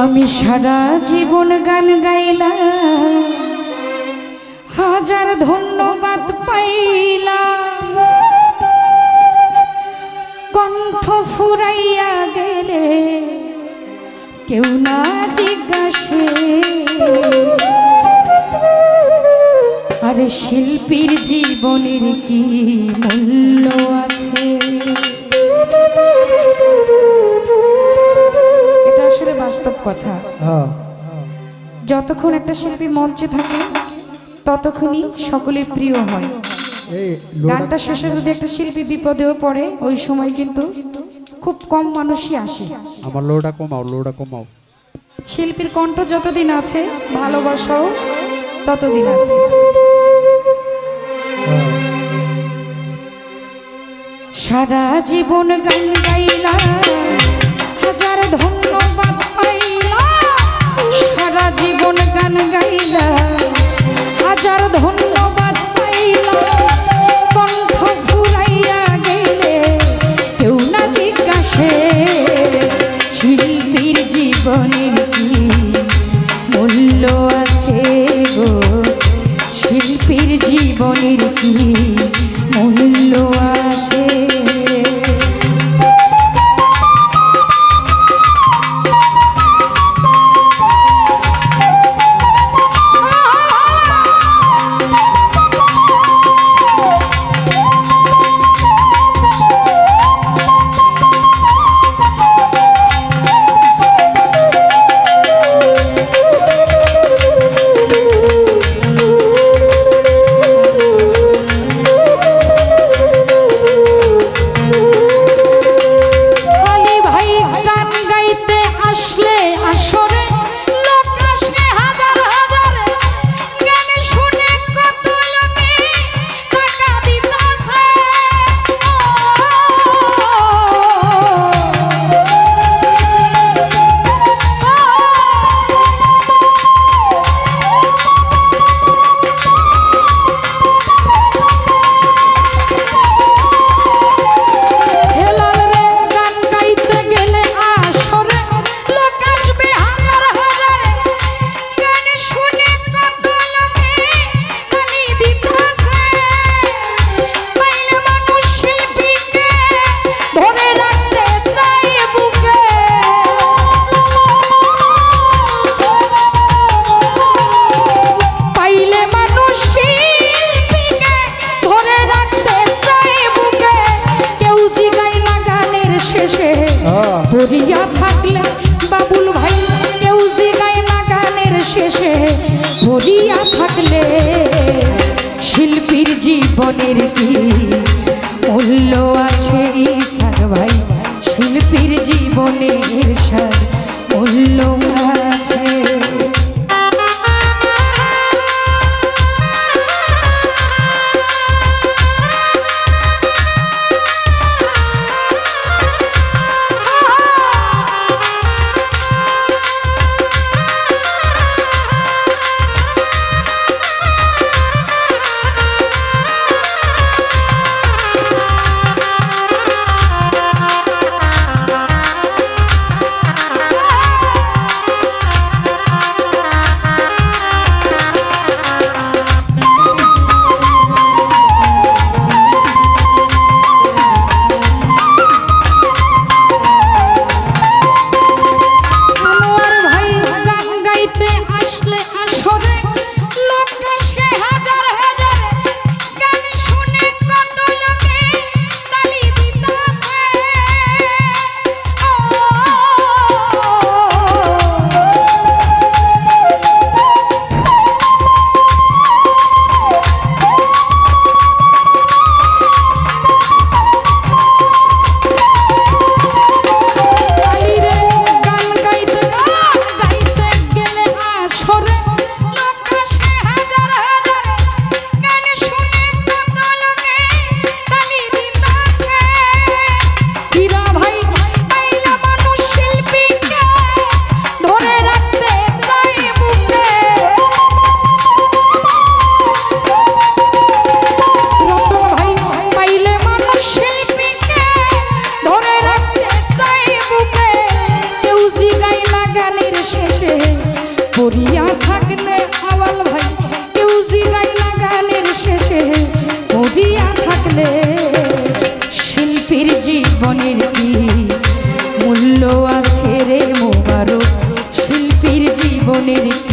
আমি সারা জীবন গান গাইলাম, হাজার ধন্যবাদ পাইলাম। কণ্ঠ ফুরাইয়া গেলে কেউ না জিজ্ঞাসে, আরে শিল্পীর জীবনের কি মূল্য যতক্ষণ একটা শিল্পী মঞ্চে থাকে ততক্ষণই সকলের প্রিয় হয়। গানটা শেষে যদি একটা শিল্পী বিপদেও পড়ে ওই সময় কিন্তু খুব কম মানুষই আসে। আমার লোটা কমাও লোটা কমাও। শিল্পীর কণ্ঠ যতদিন আছে ভালোবাসাও ততদিন আছে। সারা জীবন গান গাইলা হাজার ধন্যবাদ হাজার ধন্যবাদ পাইলাম কণ্ঠ ফুরাইয়া গেলে কেউ না জিজ্ঞাসে শিল্পীর জীবনের কি মূল্য আছে গো? শিল্পীর জীবনের কি পড়িয়া থাকলে শিল্পীর জীবনের কি মনের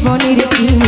আজকে মাহফিল ভাই শিল্পী জীবনের কি